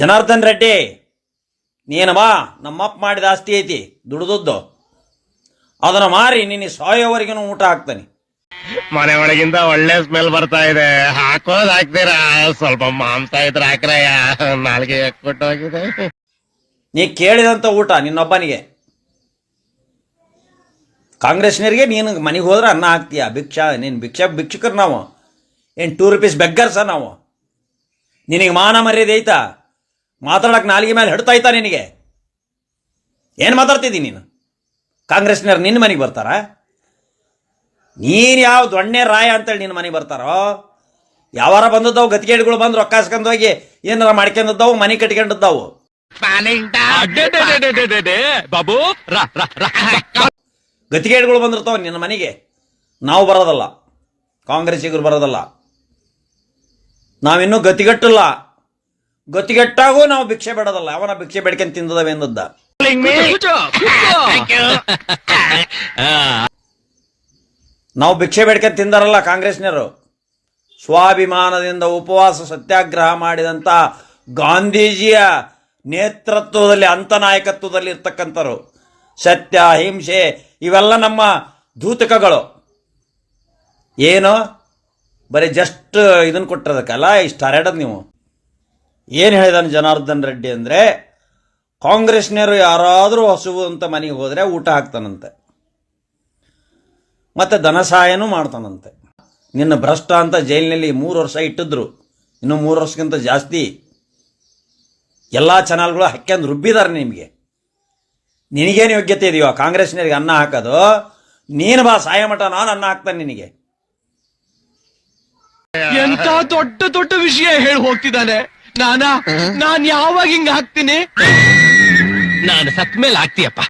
ಜನಾರ್ದನ್ ರೆಡ್ಡಿ ನೀನವಾ? ನಮ್ಮಪ್ಪ ಮಾಡಿದ ಆಸ್ತಿ ಐತಿ ದುಡ್ದದ್ದು. ಅದನ್ನು ಮಾರಿ ನಿನ್ನ ಸಾಯೋವರೆಗೂ ಊಟ ಹಾಕ್ತಾನೆ. ಮನೆ ಒಳಗಿಂದ ಒಳ್ಳೆ ಸ್ಮೆಲ್ ಬರ್ತಾ ಇದೆ. ಹಾಕೋದ್ ಹಾಕ್ತೀರಾ? ಸ್ವಲ್ಪ ಮಾಂಸ ಇದ್ರೆ ಹಾಕ್ರಯ್ಯ. ನಾಲ್ಗೆ ಕೊಟ್ಟೋಗಿದೆ ನೀ ಕೇಳಿದಂಥ ಊಟ ನಿನ್ನೊಬ್ಬನಿಗೆ. ಕಾಂಗ್ರೆಸ್ನರಿಗೆ ನೀನು ಮನೆಗೆ ಹೋದ್ರೆ ಅನ್ನ ಹಾಕ್ತೀಯ. ಭಿಕ್ಷಾ ನೀನು ಭಿಕ್ಷ ಭಿಕ್ಷುಕರು ನಾವು. ಏನು ಟೂ ರುಪೀಸ್ ಬೆಗ್ಗರ್ಸ ನಾವು? ನಿನಗೆ ಮಾನ ಮರ್ಯಾದೆ ಐತಾ? ಮಾತಾಡಕ್ಕೆ ನಾಲಿಗೆ ಮೇಲೆ ಹಿಡ್ತಾ ಐತಾ ನಿನಗೆ. ಏನು ಮಾತಾಡ್ತಿದ್ದೀನಿ ನೀನು? ಕಾಂಗ್ರೆಸ್ನವ್ರು ನಿನ್ನ ಮನೆಗೆ ಬರ್ತಾರಾ? ನೀನು ಯಾವ ದೊಣ್ಣೆ ರಾಯ ಅಂತೇಳಿ ನಿನ್ನ ಮನೆಗೆ ಬರ್ತಾರೋ? ಯಾವಾರ ಬಂದದ್ದವು ಗತಿಗೇಡಿಗಳು ಬಂದು ರೊಕ್ಕ ಹಾಸ್ಕೊಂಡು ಹೋಗಿ ಏನಾರ ಮಾಡ್ಕೊಂಡಿದ್ದವು, ಮನೆ ಕಟ್ಕೊಂಡಿದ್ದವು. ಬಾಬು ಗತಿಗೇಡುಗಳು ಬಂದಿರ್ತಾವ ನಿನ್ನ ಮನೆಗೆ ನಾವು ಬರೋದಲ್ಲ ಕಾಂಗ್ರೆಸ್ಸಿಗರು ಬರೋದಲ್ಲ ನಾವಿನ್ನೂ ಗತಿಗಟ್ಟಿಲ್ಲ ಗತಿಗಟ್ಟಾಗೂ ನಾವು ಭಿಕ್ಷೆ ಬೇಡದಲ್ಲ ಅವನ ಭಿಕ್ಷೆ ಬೇಡ್ಕೊಂಡು ತಿಂದದವೆ ಎಂದದ್ದ ಕೂಚೋ, ಕೂಚೋ. ನಾವು ಭಿಕ್ಷೆ ಬೇಡ್ಕೊಂಡು ತಿಂದಾರಲ್ಲ ಕಾಂಗ್ರೆಸ್ನವರು. ಸ್ವಾಭಿಮಾನದಿಂದ ಉಪವಾಸ ಸತ್ಯಾಗ್ರಹ ಮಾಡಿದಂಥ ಗಾಂಧೀಜಿಯ ನೇತೃತ್ವದಲ್ಲಿ ಅಂತ ನಾಯಕತ್ವದಲ್ಲಿ ಇರ್ತಕ್ಕಂಥರು ಸತ್ಯ ಹಿಂಸೆ ಇವೆಲ್ಲ ನಮ್ಮ ದೂತಕಗಳು ಏನು? ಬರೀ ಜಸ್ಟ್ ಇದನ್ನು ಕೊಟ್ಟಿರೋದಕ್ಕಲ್ಲ ಇಷ್ಟು ಹರಡೋದು ನೀವು. ಏನು ಹೇಳಿದಾನೆ ಜನಾರ್ದನ್ ರೆಡ್ಡಿ ಅಂದರೆ, ಕಾಂಗ್ರೆಸ್ನವರು ಯಾರಾದರೂ ಹಸುವು ಅಂತ ಮನೆಗೆ ಹೋದರೆ ಊಟ ಹಾಕ್ತಾನಂತೆ. ಮತ್ತು ಧನ ಸಹಾಯನೂ ಮಾಡ್ತಾನಂತೆ. ನಿನ್ನ ಭ್ರಷ್ಟ ಅಂತ ಜೈಲಿನಲ್ಲಿ ಮೂರು ವರ್ಷ ಇಟ್ಟಿದ್ರು, ಇನ್ನು ಮೂರು ವರ್ಷಕ್ಕಿಂತ ಜಾಸ್ತಿ ಎಲ್ಲ ಚಾನಲ್ಗಳು ಹಾಕ್ಯಂದು ರುಬ್ಬಿದ್ದಾರೆ ನಿಮಗೆ. ನಿನಗೇನು ಯೋಗ್ಯತೆ ಇದೆಯೋ, ಕಾಂಗ್ರೆಸ್ನವ್ರಿಗೆ ಅನ್ನ ಹಾಕೋದು, ನೀನು ಬಾ ಸಹಾಯ ಮಠ, ನಾನು ಅನ್ನ ಹಾಕ್ತಾನೆ ನಿನಗೆ. ಎಂತ ದೊಡ್ಡ ದೊಡ್ಡ ವಿಷಯ ಹೇಳಿ ಹೋಗ್ತಿದ್ದಾನೆ. ನಾನಾ ನಾನ್ ಯಾವಾಗ ಹಿಂಗ ಹಾಕ್ತೀನಿ? ನಾನು ಸತ್ ಮೇಲೆ ಆಗ್ತೀಯಪ್ಪ